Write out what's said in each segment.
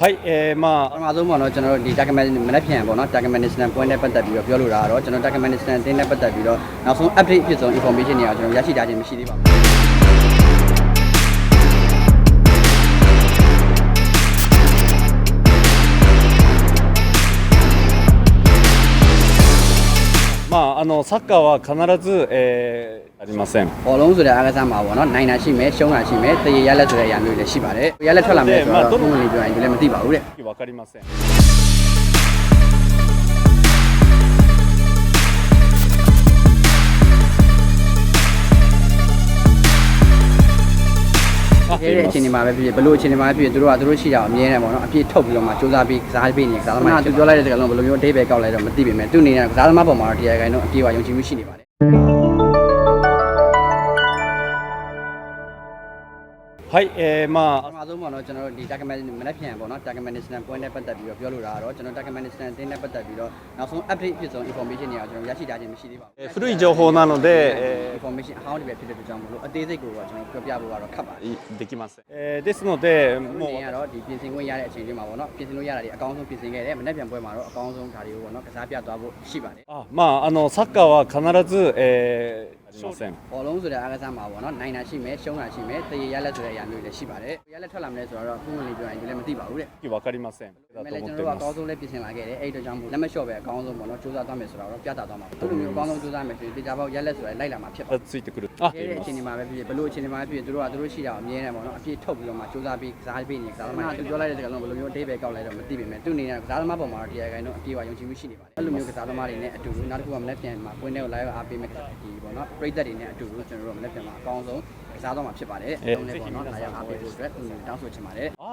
ဟုတ်အဲမပထမဆုံးပေါ့နော်ကျွန်တော်တို့ဒီ target management မနေ့ပြန်ပေါ့နော် target management point နဲ့ပတ်သက်ပြီးတော့ပြောလိုတာကတော့ကျွန်တော် target management အတင်းနဲ့ပတ်သက်ပြီးတော့နောက်ဆုံး update အဖြစ်ဆုံး information တွေကကျွန်တော်ရရှိထားခြင်းမရှိသေးပါဘူး のサッカーは必ず、えー、ありません。 ဘောလုံးဆိုတဲ့အားကစားမှာပေါ့နော်နိုင်တာရှိမယ်ရှုံးတာရှိမယ်တရေရလက်ဆိုတဲ့အရာမျိုးတွေလည်းရှိပါတယ်ရလက်ထွက်လာမယ်ဆိုတော့ဘုံဝင်ပြောရင်ဒီလည်းမသိပါဘူးတဲ့ わかりません。 ဒီတဲ့အခြေအနေမှာပဲဖြစ်ဖြစ်ဘလို့အခြေအနေမှာပဲဖြစ်ဖြစ်သူတို့ကသူတို့ရှိတာကိုအမြဲတမ်းပေါ့နော်အပြည့်ထုတ်ပြီးတော့မှစူးစမ်းပြီးကစားပေးနေကစားသမားသူပြောလိုက်တဲ့စကားလုံးဘယ်လိုမျိုးအသေးပဲကောက်လိုက်တော့မသိပေမဲ့သူအနေနဲ့ကစားသမားပေါ်မှာတော့တရားခိုင်တော့အပြည့်အဝယုံကြည်မှုရှိနေပါတယ် はい、えー、ま ပထမဆုံးပေါ့နော်ကျွန်တော်တို့ဒီ document မနေ့ပြန်ပေါ့နော် document national point နဲ့ပတ်သက်ပြီးတော့ပြောလိုတာကတော့ကျွန်တော် document national တင်းနဲ့ပတ်သက်ပြီးတော့နောက်ဆုံး update ဖြစ်ဆုံး information တွေကကျွန်တော်ရရှိထားခြင်းမရှိသေးပါ あ、 ဘူး えー古い情報なので、え information အဟောင်းတွေပဲဖြစ်တဲ့အတွက်ကြောင့်မလို့အသေးစိတ်ကိုတော့ကျွန်တော်ပြောပြဖို့ကတော့ခက်ပါတယ် ー、できません。えー、ですので、 mo もう ကတော့ဒီပြင်ဆင်ခွင့်ရတဲ့အချိန်တွေမှာပေါ့နော်ပြင်ဆင်လို့ရတာတွေအကောင်းဆုံးပြင်ဆင်ခဲ့တယ်မနေ့ပြန်ပွဲမှာတော့အကောင်းဆုံးဓာတ်တွေကိုပေါ့နော်ကစားပြသွားဖို့ရှိပါတယ် あ、まあ、あのサッカーは必ず、えー、 ရှုံးဆန်ဘောလုံးဆိုတဲ့အားကစားမှာပေါ့နော်နိုင်တာရှိမယ်ရှုံးတာရှိမယ်တရေရလက်ဆိုတဲ့အရာမျိုးလည်းရှိပါတယ်ရလက်ထွက်လာမလဲဆိုတော့ခုမှလေးပြောရင်ဒီလည်းမသိပါဘူးတဲ့ဒီဝါကရီမဆန်ဒါတော့ကျွန်တော်တို့ကအကောင်းဆုံးလည်းပြင်ဆင်လာခဲ့တယ်အဲ့တော့ကြောင့်လက်မလျှော့ပဲအကောင်းဆုံးပေါ့နော်စူးစမ်းသွားမယ်ဆိုတော့ပြသသွားမှာပေါ့သူတို့မျိုးအကောင်းဆုံးစူးစမ်းမယ်ဆိုရင်ကြာပေါက်ရလက်ဆိုတဲ့လိုက်လာမှာဖြစ်ပါတယ်ဆွိတကူအာဒီအချိန်ဒီမှာပဲဖြစ်ဖြစ်ဘလို့အချိန်ဒီမှာပဲဖြစ်ဖြစ်တို့ကတို့ရှိတာအမြဲတမ်းပေါ့နော်အပြည့်ထုတ်ပြီးတော့မှစူးစမ်းပြီးကစားပြီးနေကစားမှသူပြောလိုက်တဲ့စကားလုံးဘလို့မျိုးအတိတ်ပဲကောက်လိုက်တော့မသိပေမဲ့သူအနေနဲ့ကစားသမားပုံမှာတော့တရားကိုင်းတော့အပြည့်ဝယုံကြည်မှုရှိနေပါတယ်အဲ့လိုမျိုးကစားသမားတွေနဲ့အတူနောက်တစ်ခုကမနေ့ပြန်မှာကွင်းထဲကိုလာရောက်အားပေးမယ်ဒီပေါ့နော်ပရိသတ်တွေနဲ့အတူတူကျွန်တော်တို့မနေ့ပြန်မှာအကောင်းဆုံးကစားတော့မှာဖြစ်ပါတယ်အဲ့လိုပေါ့နော် live အားပေးဖို့အတွက်တောင်းဆိုချင်ပါတယ် あ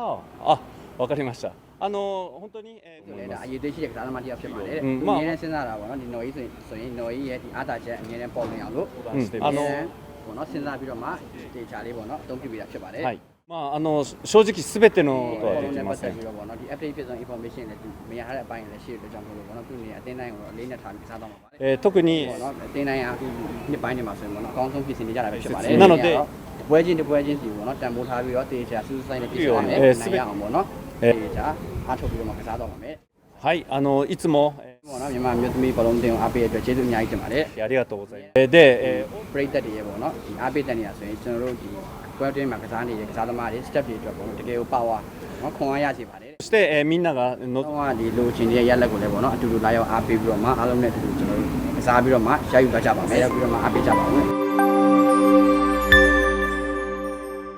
あ、あ、わかりました。あの本当に、えー、思い လေ ま ဒါ す အရေးသေးရှိတဲ့ကစားသမားတစ်ယောက်ဖြစ်ပါတယ် อื သူ ม အမြဲတမ်းစဉ်းစားတာပေါ့နော်ဒီနော်ကြီးဆိုရင်ဆိုရင်နော်ကြီးရဲ့ဒီအားသာချက်အမြဲတမ်းပေါ်နေအောင်လို့ うんအ あ မြဲ の တမ်းပေါ့နော်စဉ်းစားပြီးတော့မှတေချာလေးပေါ့နော်အသုံးပြုပေးတာဖြစ်ပါတယ် はい。 まあ、あの正直、すべてのことはできません。えー、特に、なので、はい、あのいつも。 ပေါ့နော်မြန်မာမြို့သမီးဘောလုံးတင်ကိုအားပေးတဲ့အတွက်ကျေးဇူးအများကြီးတင်ပါတယ်။ရာတွေကတော်ဆိုင်။တဲ့အဲပရိသတ်တွေရေပေါ့နော်ဒီအားပေးတဲ့နေရာဆိုရင်ကျွန်တော်တို့ဒီကွဲတင်းမှာကစားနေတဲ့ကစားသမားတွေ step တွေအတွက်ပေါ့နော်တကယ်ကိုပါဝါနော်ခွန်အားရရှိပါတယ်။ step အဲမိနာကနော်ဟိုကဒီလိုချင်တဲ့ရလက်ကိုလည်းပေါ့နော်အတူတူလာရောက်အားပေးပြီးတော့မှအားလုံးနဲ့အတူတူကျွန်တော်တို့ကစားပြီးတော့မှရယူသွားကြပါမယ်။ရယူပြီးတော့မှအားပေးကြပါဦး။